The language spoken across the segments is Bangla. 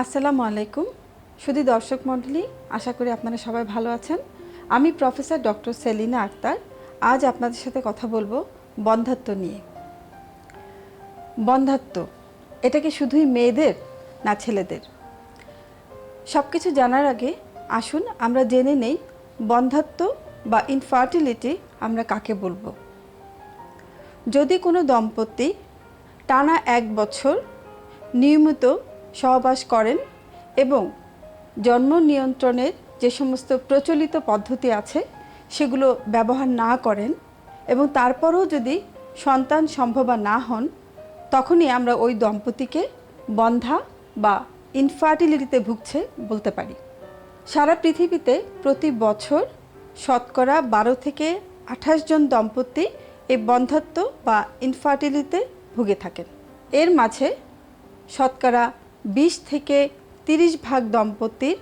আসসালামু আলাইকুম। শুধু দর্শক মণ্ডলী, আশা করি আপনারা সবাই ভালো আছেন। আমি প্রফেসর ডক্টর সেলিনা আক্তার। আজ আপনাদের সাথে কথা বলব বন্ধাত্ব নিয়ে। বন্ধাত্ব এটা কি শুধুই মেয়েদের না ছেলেদের? সব কিছু জানার আগে আসুন, আমরা জেনে নেই বন্ধাত্ব বা ইনফার্টিলিটি আমরা কাকে বলব। যদি কোনো দম্পতি টানা এক বছর নিয়মিত সহবাস করেন এবং জন্ম নিয়ন্ত্রণের যে সমস্ত প্রচলিত পদ্ধতি আছে, সেগুলো ব্যবহার না করেন এবং তারপরেও যদি সন্তান সম্ভবা না হন, তখনই আমরা ওই দম্পতিকে বন্ধা বা ইনফার্টিলিটিতে ভুগছে বলতে পারি। সারা পৃথিবীতে প্রতি বছর শতকরা বারো থেকে আঠাশ জন দম্পতি এই বন্ধাত্ব বা ইনফার্টিলিটিতে ভুগে থাকেন। এর মাঝে শতকরা বিশ থেকে তিরিশ ভাগ দম্পতির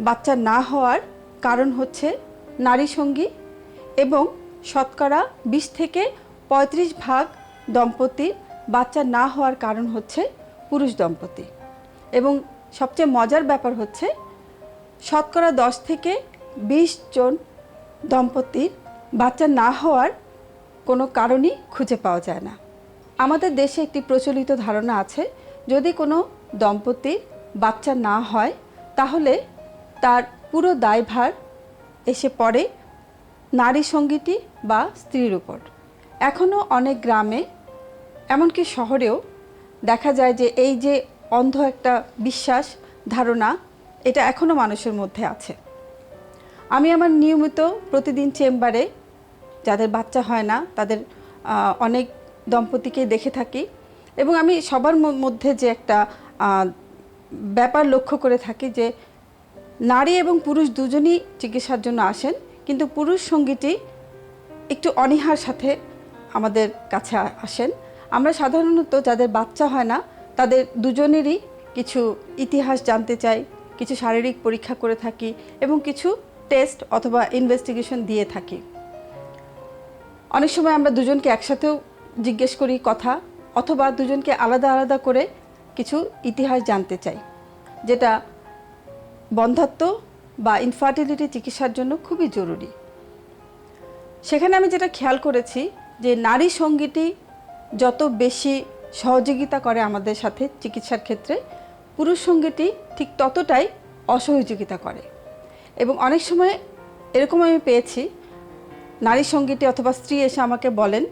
বাচ্চা না হওয়ার কারণ হচ্ছে নারী সঙ্গী এবং শতকরা বিশ থেকে পঁয়ত্রিশ ভাগ দম্পতির বাচ্চা না হওয়ার কারণ হচ্ছে পুরুষ দম্পতি। এবং সবচেয়ে মজার ব্যাপার হচ্ছে শতকরা দশ থেকে বিশ জন দম্পতির বাচ্চা না হওয়ার কোনো কারণই খুঁজে পাওয়া যায় না। আমাদের দেশে একটি প্রচলিত ধারণা আছে, যদি কোনো দম্পতির বাচ্চা না হয়, তাহলে তার পুরো দায়ভার এসে পড়ে নারী সঙ্গীটি বা স্ত্রীর উপর। এখনও অনেক গ্রামে, এমনকি শহরেও দেখা যায় যে এই যে অন্ধ একটা বিশ্বাস ধারণা, এটা এখনও মানুষের মধ্যে আছে। আমি আমার নিয়মিত প্রতিদিন চেম্বারে, যাদের বাচ্চা হয় না, তাদের অনেক দম্পতিকে দেখে থাকি। এবং আমি সবার মধ্যে যে একটা ব্যাপার লক্ষ্য করে থাকি যে নারী এবং পুরুষ দুজনই চিকিৎসার জন্য আসেন, কিন্তু পুরুষ সঙ্গীটি একটু অনীহার সাথে আমাদের কাছে আসেন। আমরা সাধারণত যাদের বাচ্চা হয় না, তাদের দুজনেরই কিছু ইতিহাস জানতে চাই, কিছু শারীরিক পরীক্ষা করে থাকি এবং কিছু টেস্ট অথবা ইনভেস্টিগেশন দিয়ে থাকি। অনেক সময় আমরা দুজনকে একসাথেও জিজ্ঞেস করি কথা অথবা দুজনকে আলাদা আলাদা করে কিছু ইতিহাস জানতে চাই, যেটা বন্ধাত্ব বা ইনফার্টিলিটি চিকিৎসার জন্য খুবই জরুরি। সেখানে আমি যেটা খেয়াল করেছি যে নারী সঙ্গীটি যত বেশি সহযোগিতা করে আমাদের সাথে চিকিৎসার ক্ষেত্রে, পুরুষ সঙ্গীটি ঠিক ততটাই অসহযোগিতা করে। এবং অনেক সময় এরকম আমি পেয়েছি, নারী সঙ্গীটি অথবা স্ত্রী এসে আমাকে বলেন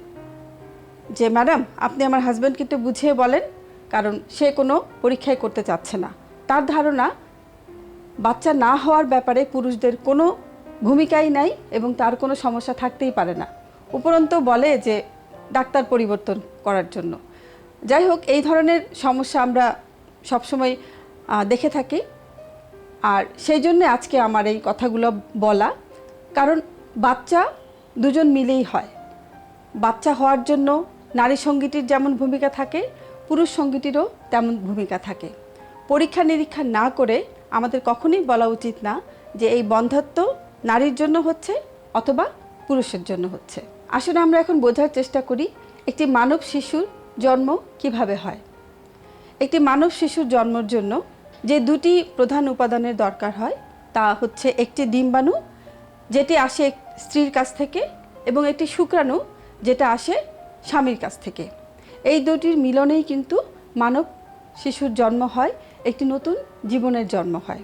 যে, ম্যাডাম, আপনি আমার হাজব্যান্ডকে একটু বুঝিয়ে বলেন, কারণ সে কোনো পরীক্ষাই করতে চাচ্ছে না। তার ধারণা, বাচ্চা না হওয়ার ব্যাপারে পুরুষদের কোনো ভূমিকাই নাই এবং তার কোনো সমস্যা থাকতেই পারে না। উপরন্ত বলে যে, ডাক্তার পরিবর্তন করার জন্য। যাই হোক, এই ধরনের সমস্যা আমরা সবসময় দেখে থাকি। আর সেই জন্য আজকে আমার এই কথাগুলো বলা। কারণ বাচ্চা দুজন মিলেই হয়। বাচ্চা হওয়ার জন্য নারী সঙ্গীটির যেমন ভূমিকা থাকে, পুরুষ সঙ্গীটিরও তেমন ভূমিকা থাকে। পরীক্ষা নিরীক্ষা না করে আমাদের কখনোই বলা উচিত না যে এই বন্ধাত্ব নারীর জন্য হচ্ছে অথবা পুরুষের জন্য হচ্ছে। আসলে আমরা এখন বোঝার চেষ্টা করি একটি মানব শিশুর জন্ম কীভাবে হয়। একটি মানব শিশুর জন্মের জন্য যে দুটি প্রধান উপাদানের দরকার হয়, তা হচ্ছে একটি ডিম্বাণু, যেটি আসে স্ত্রীর কাছ থেকে, এবং একটি শুক্রাণু, যেটা আসে স্বামীর কাছ থেকে। এই দুটির মিলনেই কিন্তু মানব শিশুর জন্ম হয়, একটি নতুন জীবনের জন্ম হয়।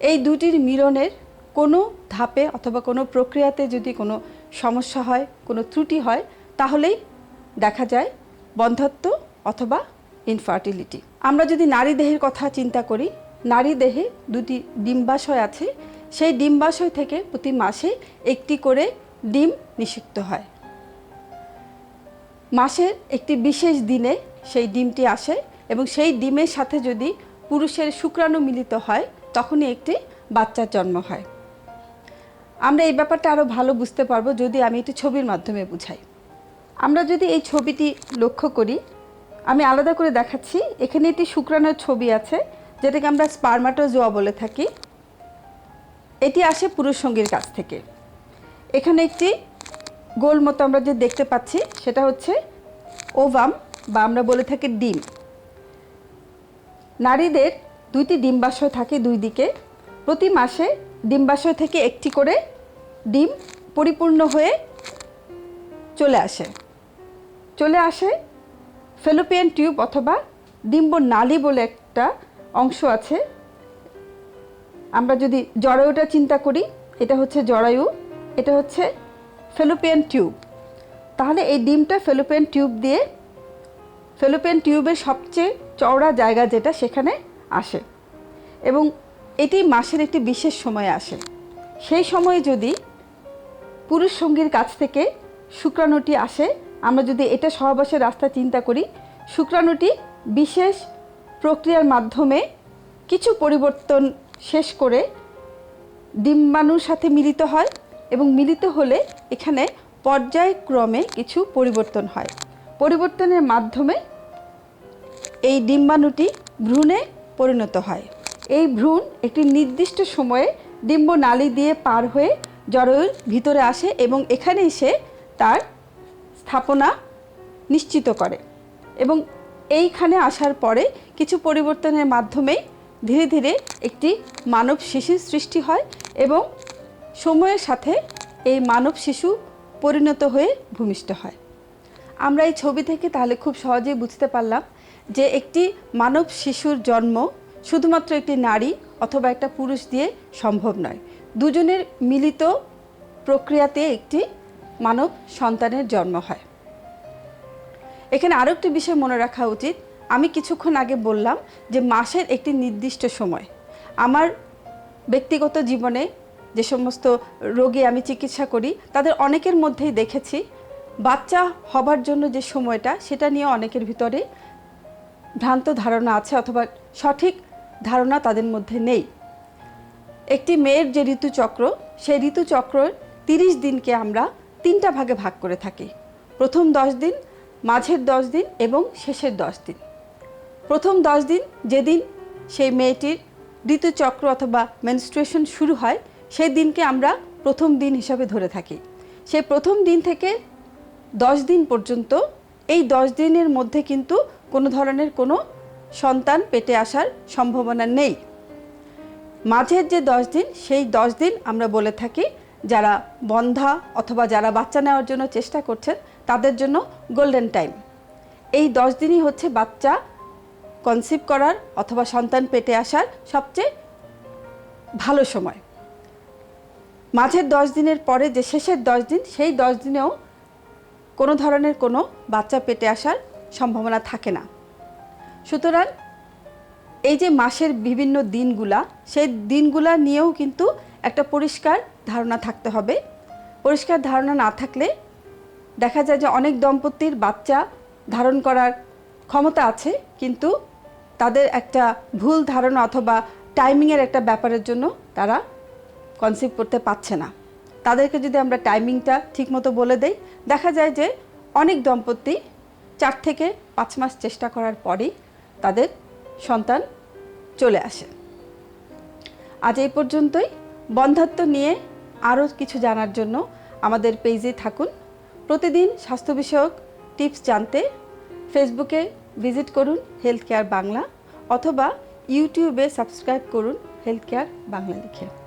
এই দুটির মিলনের কোনো ধাপে অথবা কোনো প্রক্রিয়াতে যদি কোনো সমস্যা হয়, কোনো ত্রুটি হয়, তাহলেই দেখা যায় বন্ধত্ব অথবা ইনফার্টিলিটি আমরা যদি নারী দেহের কথা চিন্তা করি, নারী দেহে দুটি ডিম্বাশয় আছে। সেই ডিম্বাশয় থেকে প্রতি মাসে একটি করে ডিম নিষিক্ত হয়। মাসের একটি বিশেষ দিনে সেই ডিমটি আসে এবং সেই ডিমের সাথে যদি পুরুষের শুক্রাণু মিলিত হয়, তখনই একটি বাচ্চার জন্ম হয়। আমরা এই ব্যাপারটা আরও ভালো বুঝতে পারব যদি আমি একটি ছবির মাধ্যমে বুঝাই। আমরা যদি এই ছবিটি লক্ষ্য করি, আমি আলাদা করে দেখাচ্ছি, এখানে একটি শুক্রাণুর ছবি আছে, যেটাকে আমরা স্পার্মাটোজোয়া বলে থাকি। এটি আসে পুরুষ সঙ্গীর কাছ থেকে। এখানে একটি গোল মতো আমরা যে দেখতে পাচ্ছি, সেটা হচ্ছে ওভাম বা আমরা বলে থাকি ডিম। নারীদের দুইটি ডিম্বাশয় থাকে দুই দিকে। প্রতি মাসে ডিম্বাশয় থেকে একটি করে ডিম পরিপূর্ণ হয়ে চলে আসে। চলে আসে ফেলোপিয়ান টিউব অথবা ডিম্ব নালী বলে একটা অংশ আছে। আমরা যদি জরায়ুটা চিন্তা করি, এটা হচ্ছে জরায়ু, এটা হচ্ছে ফেলোপিয়ান টিউব। তাহলে এই ডিমটা ফেলোপিয়ান টিউব দিয়ে, ফেলোপিয়ান টিউবের সবচেয়ে চওড়া জায়গা যেটা সেখানে আসে। এবং এটি মাসের একটি বিশেষ সময়ে আসে। সেই সময়ে যদি পুরুষ সঙ্গীর কাছ থেকে শুক্রাণুটি আসে, আমরা যদি এটা সহবাসের রাস্তা চিন্তা করি, শুক্রাণুটি বিশেষ প্রক্রিয়ার মাধ্যমে কিছু পরিবর্তন শেষ করে ডিম্বাণুর সাথে মিলিত হয়। এবং মিলিত হলে এখানে পর্যায়ক্রমে কিছু পরিবর্তন হয়। পরিবর্তনের মাধ্যমে এই ডিম্বাণুটি ভ্রূণে পরিণত হয়। এই ভ্রূণ একটি নির্দিষ্ট সময়ে ডিম্ব নালী দিয়ে পার হয়ে জরায়ুর ভিতরে আসে এবং এখানে এসে তার স্থাপনা নিশ্চিত করে এবং এইখানে আসার পরে কিছু পরিবর্তনের মাধ্যমেই ধীরে ধীরে একটি মানব শিশুর সৃষ্টি হয় এবং সময়ের সাথে এই মানব শিশু পরিণত হয়ে ভূমিষ্ঠ হয়। আমরা এই ছবি থেকে তাহলে খুব সহজেই বুঝতে পারলাম যে একটি মানব শিশুর জন্ম শুধুমাত্র একটি নারী অথবা একটা পুরুষ দিয়ে সম্ভব নয়। দুজনের মিলিত প্রক্রিয়াতে একটি মানব সন্তানের জন্ম হয়। এখানে আরও একটি বিষয় মনে রাখা উচিত। আমি কিছুক্ষণ আগে বললাম যে মাসের একটি নির্দিষ্ট সময়। আমার ব্যক্তিগত জীবনে যে সমস্ত রোগী আমি চিকিৎসা করি, তাদের অনেকের মধ্যেই দেখেছি। বাচ্চা হবার জন্য যে সময়টা, সেটা নিয়ে অনেকের ভিতরে ভ্রান্ত ধারণা আছে অথবা সঠিক ধারণা তাদের মধ্যে নেই। একটি মেয়ের যে ঋতুচক্র, সেই ঋতুচক্রের তিরিশ দিনকে আমরা তিনটা ভাগে ভাগ করে থাকি। প্রথম দশ দিন, মাঝের দশ দিন এবং শেষের দশ দিন। প্রথম দশ দিন যেদিন সেই মেয়েটির ঋতুচক্র অথবা মেনস্ট্রুয়েশন শুরু হয় সেই দিনকে আমরা প্রথম দিন হিসাবে ধরে থাকি। সেই প্রথম দিন থেকে দশ দিন পর্যন্ত এই দশ দিনের মধ্যে কিন্তু কোনো ধরনের কোনো সন্তান পেটে আসার সম্ভাবনা নেই। মাঝের যে দশ দিন, সেই দশ দিন আমরা বলে থাকি যারা বন্ধা অথবা যারা বাচ্চা নেওয়ার জন্য চেষ্টা করছেন, তাদের জন্য গোল্ডেন টাইম এই দশ দিনই হচ্ছে বাচ্চা কনসিভ করার অথবা সন্তান পেটে আসার সবচেয়ে ভালো সময়। মাঝের দশ দিনের পরে যে শেষের দশ দিন, সেই দশ দিনেও কোনো ধরনের কোনো বাচ্চা পেটে আসার সম্ভাবনা থাকে না। সুতরাং এই যে মাসের বিভিন্ন দিনগুলা, সেই দিনগুলা নিয়েও কিন্তু একটা পরিষ্কার ধারণা থাকতে হবে। পরিষ্কার ধারণা না থাকলে দেখা যায় যে অনেক দম্পতির বাচ্চা ধারণ করার ক্ষমতা আছে, কিন্তু তাদের একটা ভুল ধারণা অথবা টাইমিংয়ের একটা ব্যাপারের জন্য তারা কনসিভ করতে পারছে না। তাদেরকে যদি আমরা টাইমিংটা ঠিকমতো বলে দেই, দেখা যায় যে অনেক দম্পতি চার থেকে পাঁচ মাস চেষ্টা করার পরেই তাদের সন্তান চলে আসে। আজ এই পর্যন্তই। বন্ধাত্ব নিয়ে আরও কিছু জানার জন্য আমাদের পেজে থাকুন। প্রতিদিন স্বাস্থ্য বিষয়ক টিপস জানতে ফেসবুকে ভিজিট করুন হেলথ কেয়ার বাংলা অথবা ইউটিউবে সাবস্ক্রাইব করুন হেলথ কেয়ার বাংলা লিখে।